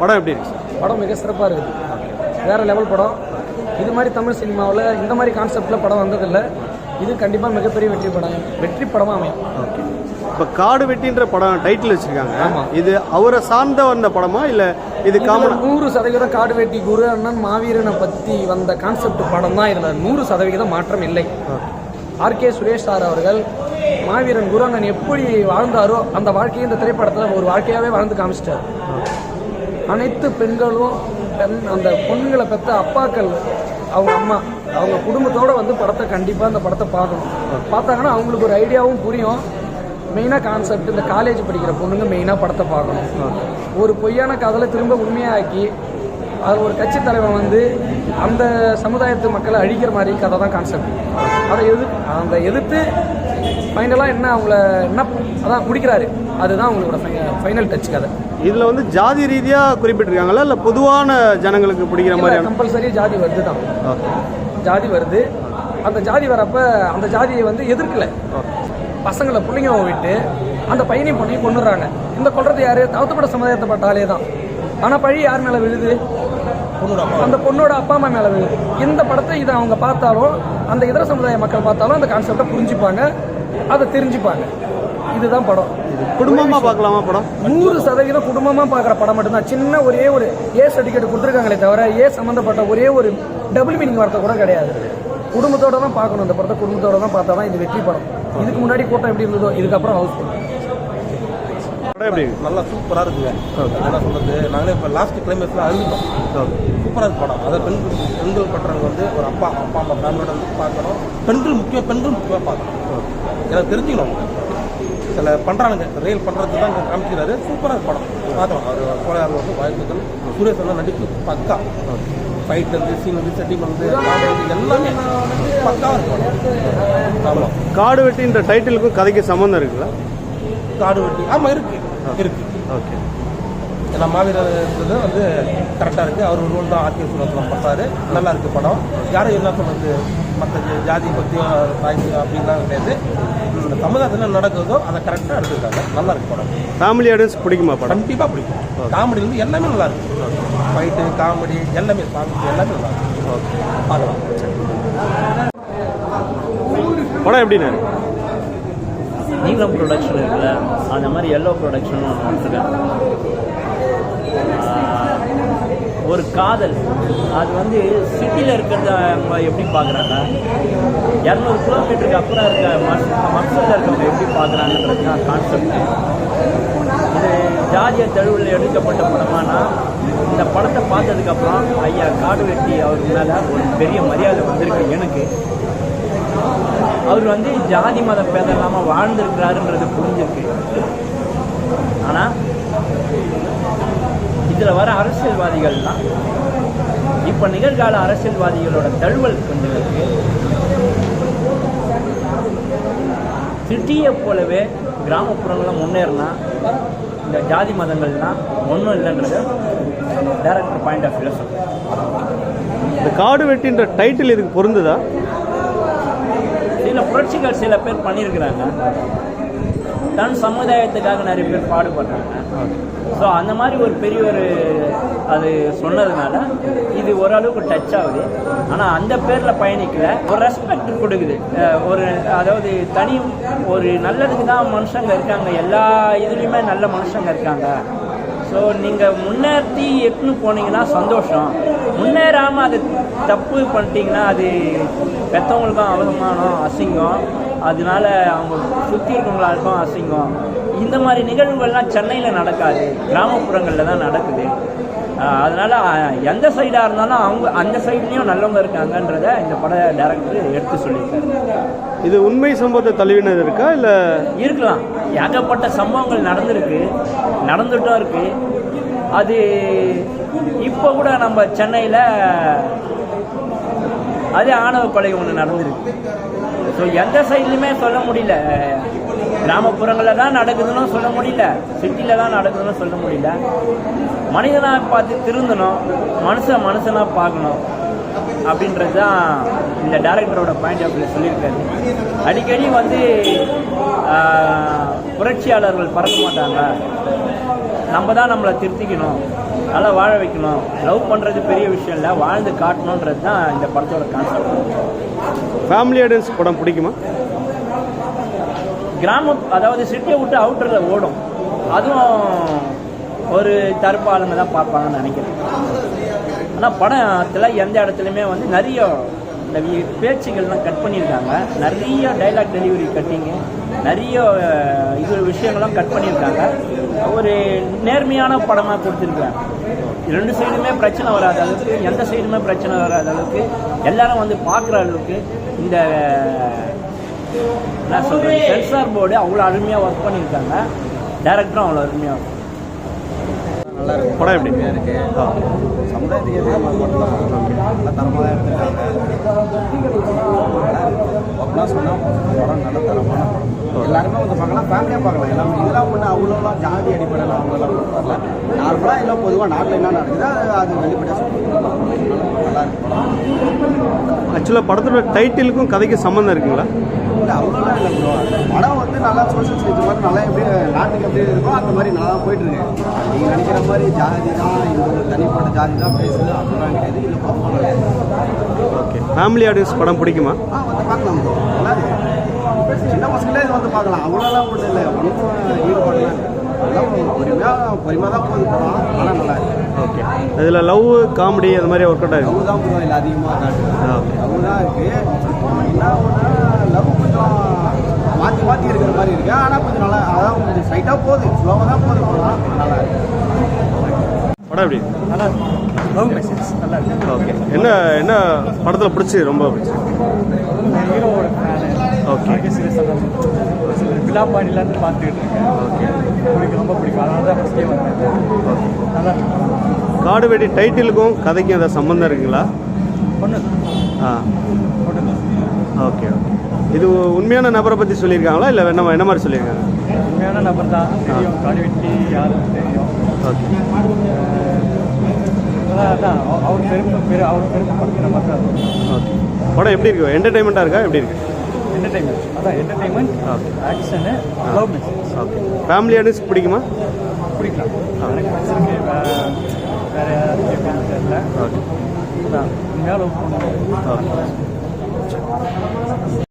படம் எப்படி இருக்கு? படம் மிக சிறப்பாக இருக்குது வேறு லெவல் படம். இது மாதிரி தமிழ் சினிமாவில் இந்த மாதிரி கான்செப்டில் படம் வந்ததில்லை. இது கண்டிப்பாக மிகப்பெரிய வெற்றி படம். வெற்றி படமாக அமையும். ஓகே. இப்போ காடு வெட்டின்ற படம் டைட்டில் வச்சிருக்காங்க. இது அவரை சார்ந்த வந்த படமா இல்லை இது காமன்? நூறு சதவீதம் காடு வெட்டி குரு அண்ணன் மாவீரனை பற்றி வந்த கான்செப்ட் படம் தான் இதில். நூறு சதவிகிதம் மாற்றம் இல்லை. ஆர்கே சுரேஷ் சார் அவர்கள் மாவீரன் குரு அண்ணன் எப்படி வாழ்ந்தாரோ அந்த வாழ்க்கையை இந்த திரைப்படத்தில் ஒரு வாழ்க்கையாகவே வாழ்ந்து காமிச்சிட்டார். அனைத்து பெண்களும் பெண் அந்த பொண்ணுங்களை பெற்ற அப்பாக்கள் அவங்க அம்மா அவங்க குடும்பத்தோட வந்து படத்தை கண்டிப்பாக அந்த படத்தை பார்க்கணும். பார்த்தாங்கன்னா அவங்களுக்கு ஒரு ஐடியாவும் புரியும். மெயினாக கான்செப்ட் இந்த காலேஜ் படிக்கிற பொண்ணுங்க மெயினாக படத்தை பார்க்கணும். ஒரு பொய்யான காதலை திரும்ப உண்மையாக்கி அது ஒரு கட்சி தலைவன் வந்து அந்த சமுதாயத்து மக்களை அழிக்கிற மாதிரி கதை தான் கான்செப்ட் அதை எது அந்த எதிர்த்து ஃபைனலாக என்ன அவங்கள என்ன அதான் முடிக்கிறாரு. அதுதான் அவங்களோட ஃபைனல் டச் கதை. இதில் வந்து ஜாதி ரீதியாக குறிப்பிட்டிருக்காங்களா? இல்லை பொதுவான ஜனங்களுக்கு பிடிக்கிற மாதிரியான கம்பல்சரி ஜாதி வருது தான். ஜாதி வருது. அந்த ஜாதி வரப்ப அந்த ஜாதியை வந்து எதிர்க்கல. பசங்களை பிள்ளைங்க விட்டு அந்த பையனையும் பொண்ணையும் கொண்டுறாங்க இந்த கொல்றது யாரு? தாழ்த்தப்பட்ட சமுதாயத்தை பட்டாலே தான். ஆனால் பழி யார் மேலே விழுது? அந்த பொண்ணோட அப்பா அம்மா மேலே இந்த படத்தை இதை அவங்க பார்த்தாலும் அந்த இதர சமுதாய மக்கள் பார்த்தாலும் அந்த கான்செப்டை புரிஞ்சுப்பாங்க அதை தெரிஞ்சுப்பாங்க. இதுதான் படம். குடும்பமாக பார்க்கலாமா படம்? நூறு சதவீதம் குடும்பமாக பார்க்குற படம் மட்டும்தான். சின்ன ஒரே ஒரு ஏ சர்டிஃபிகேட் கொடுத்துருக்காங்களே தவிர ஏ சம்மந்தப்பட்ட ஒரே ஒரு டபுள் மீனிங் வார்த்தை கூட கிடையாது. குடும்பத்தோட தான் பார்க்கணும் இந்த படத்தை. குடும்பத்தோட தான் பார்த்தா தான் இது வெற்றி படம். இதுக்கு முன்னாடி கூட்டம் எப்படி இருந்ததோ இதுக்கப்புறம் ஹவுஸ் படம் எப்படி? நல்லா சூப்பராக இருக்குங்க. என்ன சொல்றது? நாங்களே இப்போ லாஸ்ட் கிளைமேக்ஸில் அழுதுட்டோம் சூப்பராக இருக்கு படம். அதை பெண்கள் பெண்கள் பட்டுறவங்க வந்து ஒரு அப்பா அப்பா அம்மா ஃபேமிலியோட வந்து பார்க்கணும். பெண்கள் முக்கியம் பெண்கள் முக்கியமாக பார்க்கணும். எனக்கு தெரிஞ்சுக்கணும். சில பண்ணுறானுங்க ரியல் பண்ணுறது தான் இங்கே காமிக்கிறாரு. சூப்பராக படம். பார்க்கலாம் அவர் கோழையாளர் வந்து வாழ்த்துக்கள் சுரேஷ் அண்ணா நடிப்பு பக்கா. ஃபைட் வந்து சீன் வந்து செட்டிமெண்ட் வந்து எல்லாமே பக்காவாக இருக்கு படம். ஆமாம் காடு வெட்டின்ற டைட்டிலுக்கும் கதைக்கு சம்மந்தம் இருக்குல்ல? காடு வெட்டி. ஆமாம் இருக்கு. இருக்கு. ஓகே. ஏன்னா மாவீரர் இருந்தது வந்து கரெக்டாக இருக்குது அவர் ரோல் தான் ஆர்கே சுரத்தில் பண்ணுறாரு நல்லா இருக்குது படம். யாரும் என்ன சொல்றது? மற்ற ஜாதி பற்றியும் தாய்ச்சி அப்படின்லாம் கிடையாது. இந்த சமுதாயத்தில் நடக்குதோ அதை கரெக்டாக எடுத்துருக்காங்க நல்லா இருக்கு படம். ஃபேமிலி ஆடியன்ஸ் பிடிக்குமா படம்? கண்டிப்பாக பிடிக்கும். காமெடி வந்து எல்லாமே நல்லா இருக்கு. ஃபைட்டு காமெடி எல்லாமே சாங்ஸ் எல்லாமே நல்லா இருக்கு. பார்க்கலாம். படம் இருக்கு? நீலம் ப்ரொடக்ஷன் இருக்குல்ல? அந்த மாதிரி எல்லோ ப்ரொடக்ஷன் எடுத்துருக்காங்க ஒரு காதல். அது வந்து சிட்டியில் இருக்கிறத எப்படி பார்க்குறாங்க? இரநூறு கிலோமீட்டருக்கு அப்புறம் இருக்க மஸ் மக்களில் இருக்கவங்க எப்படி பார்க்குறாங்கன்றது தான் கான்செப்ட் இது ஜாதிய தழுவில் எடுக்கப்பட்ட படமானா இந்த படத்தை பார்த்ததுக்கப்புறம் ஐயா காடு வெட்டி அவர் மேலே ஒரு பெரிய மரியாதை வந்திருக்கு எனக்கு. அவர் வந்து ஜாதி மத பேதம் இல்லாமல் வாழ்ந்திருக்கிறாருன்றது புரிஞ்சிருக்கு. ஆனால் இதில் வர அரசியல்வாதிகள்லாம் இப்போ நிகழ்கால அரசியல்வாதிகளோட தழுவல் கொஞ்சம் இருக்கு சிட்டியை போலவே கிராமப்புறங்களும் முன்னேறினா இந்த ஜாதி மதங்கள்லாம் ஒன்றும் இல்லைன்றது டேரக்டர் பாயிண்ட் ஆஃப் வியூ சொல்கிறேன் இந்த காடு வெட்டின்ற டைட்டில் இதுக்கு பொருந்துதா? புரட்சிகள் சில பேர் பண்ணியிருக்கிறாங்க. தன் சமுதாயத்துக்காக நிறைய பேர் பாடுபடுறாங்க. ஸோ அந்த மாதிரி ஒரு பெரிய ஒரு அது சொன்னதுனால இது ஓரளவுக்கு டச் ஆகுது. ஆனால் அந்த பேரில் பயணிக்கல. ஒரு ரெஸ்பெக்ட் கொடுக்குது. ஒரு அதாவது தனி ஒரு நல்லதுக்கு தான் மனுஷங்க இருக்காங்க. எல்லா இதுலேயுமே நல்ல மனுஷங்க இருக்காங்க. ஸோ நீங்கள் முன்னேற்றி எட்டுன்னு போனீங்கன்னா சந்தோஷம். முன்னேறாமல் அது தப்பு பண்ணிட்டீங்கன்னா அது பெற்றவங்களுக்கும் அவமானம் அசிங்கம். அதனால அவங்க சுற்றி இருக்கவங்களாருக்கும் அசிங்கம். இந்த மாதிரி நிகழ்வுகள்லாம் சென்னையில் நடக்காது. கிராமப்புறங்களில் தான் நடக்குது. அதனால எந்த சைடாக இருந்தாலும் அவங்க அந்த சைட்லேயும் நல்லவங்க இருக்காங்கன்றத இந்த பட டைரக்டர் எடுத்து சொல்லியிருக்காரு. இது உண்மை சம்பவத்தை தழுவினது இருக்கா இல்லை? இருக்கலாம். ஏகப்பட்ட சம்பவங்கள் நடந்திருக்கு. நடந்துட்டும் இருக்கு. அது இப்போ கூட நம்ம சென்னையில் அதே ஆணவ கொலை ஒன்று நடந்திருக்கு. ஸோ எந்த சைட்லையுமே சொல்ல முடியல. கிராமப்புறங்களில் தான் நடக்குதுன்னு சொல்ல முடியல. சிட்டியில் தான் நடக்குதுன்னு சொல்ல முடியல. மனிதனாக பார்த்து திருந்தணும் மனுஷன் மனுஷனாக பார்க்கணும் அப்படின்றது தான் இந்த டேரக்டரோட பாயிண்ட் ஆஃப் வியூ சொல்லியிருக்காரு. அடிக்கடி வந்து புரட்சியாளர்கள் பறக்க மாட்டாங்க. நம்ம தான் நம்மளை திருத்திக்கணும் நல்லா வாழ வைக்கணும். லவ் பண்ணுறது பெரிய விஷயம் இல்லை வாழ்ந்து காட்டணுன்றது தான் இந்த படத்தோட கான்செப்ட் ஃபேமிலி ஆடியன்ஸ் படம் பிடிக்குமா? கிராமம் அதாவது சிட்டியை விட்டு அவுட்டரில் ஓடும். அதுவும் ஒரு தரப்பு தான் பார்ப்பாங்கன்னு நினைக்கிறேன். ஆனால் படத்தில் எந்த இடத்துலையுமே வந்து நிறைய இந்த பேச்சுகள்லாம் கட் பண்ணியிருக்காங்க. நிறைய டைலாக் டெலிவரி கட்டிங்கு நிறைய இது விஷயங்கள்லாம் கட் பண்ணியிருக்காங்க. ஒரு நேர்மையான படமாக கொடுத்துருக்காங்க ரெண்டு சைடுமே பிரச்சனை வராத அளவுக்கு எந்த சைடுமே பிரச்சனை வராத அளவுக்கு எல்லாரும் வந்து பார்க்குற அளவுக்கு இந்த என்ன சொல்கிறது சென்சார் போர்டு அவ்வளோ அருமையாக ஒர்க் பண்ணியிருக்காங்க. டேரக்டரும் அவ்வளோ அருமையாக இருக்கும் படம் எப்படி? இருக்கு. சமுதாயத்துக்கு நல்ல தரமாக எடுத்துருக்காங்க அப்படின்னா சொன்னால் படம் நல்ல தரமான படம். எல்லாருமே வந்து பார்க்கலாம் ஃபேமிலியாக பார்க்கலாம். எல்லாமே இதெல்லாம் ஒன்று அவ்வளோலாம் ஜாதி அடிப்படையில் அவங்களாம் வரல நார்மலாக எல்லாம் பொதுவாக நாட்டில் என்ன நடக்குதோ அது வெளிப்படையாக நல்லா இருக்கு ஆக்சுவலாக படத்தோட டைட்டிலுக்கும் கதைக்கும் சம்மந்தம் இருக்குங்களா? இல்லை அவ்வளோலாம் இல்லை ப்ரோ படம் வந்து நல்லா சோஷியல் ஸ்டேஜ் மாதிரி நல்லா எப்படி நாட்டுக்கு எப்படி இருக்கோ அந்த மாதிரி நல்லா தான் போயிட்டு இருக்கு. நீங்கள் நினைக்கிற மாதிரி ஜாதி தான் ஒரு தனிப்பட்ட ஜாதி தான் பேசுது அப்படிலாம் கிடையாது இல்லை. பொதுவாக ஓகே. ஃபேமிலி ஆடியன்ஸ் படம் பிடிக்குமா? ஆ வந்து பார்க்கலாம் ப்ரோ நல்லா இருக்கு சின்ன பசங்களே இது வந்து பார்க்கலாம். அவ்வளோலாம் ஒன்றும் இல்லை. ஒன்றும் ஈடுபாடுலாம் பொறுமையாக பொறுமையாக தான் போகுது படம். ஆனால் நல்லா இருக்கு. ஓகே. இதில் லவ் காமெடி அது மாதிரி ஒர்க் அவுட் ஆகும் லவ் தான் ப்ரோ இல்லை அதிகமாக காட்டுது ஓகே. லவ் தான் இருக்கு. என்ன ஒன்று லவ் கொஞ்சம் மாற்றி மாற்றி இருக்கிற மாதிரி இருக்கு. ஆனால் கொஞ்சம் நல்லா அதான் கொஞ்சம் ஸ்ட்ரைட்டாக போகுது. ஸ்லோவாக தான் போகுது படம். நல்லா இருக்கு. படம் எப்படி? நல்லா லவ் மெசேஜ் நல்லா இருக்கு. ஓகே. என்ன என்ன படத்தில் பிடிச்சி ரொம்ப பிடிச்சி? ஹீரோவோட ஓகே. விழா பாண்டிலேருந்து பார்த்துக்கிட்டு இருக்கேன். ஓகே எனக்கு ரொம்ப பிடிக்கும். அதனால தான் ஃபஸ்ட்டே வந்தேன். நல்லா இருக்கு. காடு வெடி டைட்டிலுக்கும் கதைக்கும் ஏதாவது சம்மந்தம் இருக்குங்களா? பொண்ணு ஆ. Okay okay. இது உண்மையான நபரை பற்றி சொல்லியிருக்காங்களா? இல்லை என்ன என்ன மாதிரி சொல்லியிருக்காங்க? உண்மையான நபர் தான் தெரியும் காடுவெட்டி யாருன்னு தெரியும். ஓகே அவர் பெருமை பெரு அவர் பெருமைப்படுத்துகிற மாதிரி ஓகே படம் எப்படி இருக்கு? என்டர்டைன்மெண்ட்டாக இருக்கா? எப்படி இருக்கு? என்டர்டைன்மெண்ட் அதான் entertainment action love message okay family பிடிக்குமா? பிடிக்கலாம். எனக்கு பிடிச்சிருக்கு வேற தெரியல. ஓகே அதான் ஓகே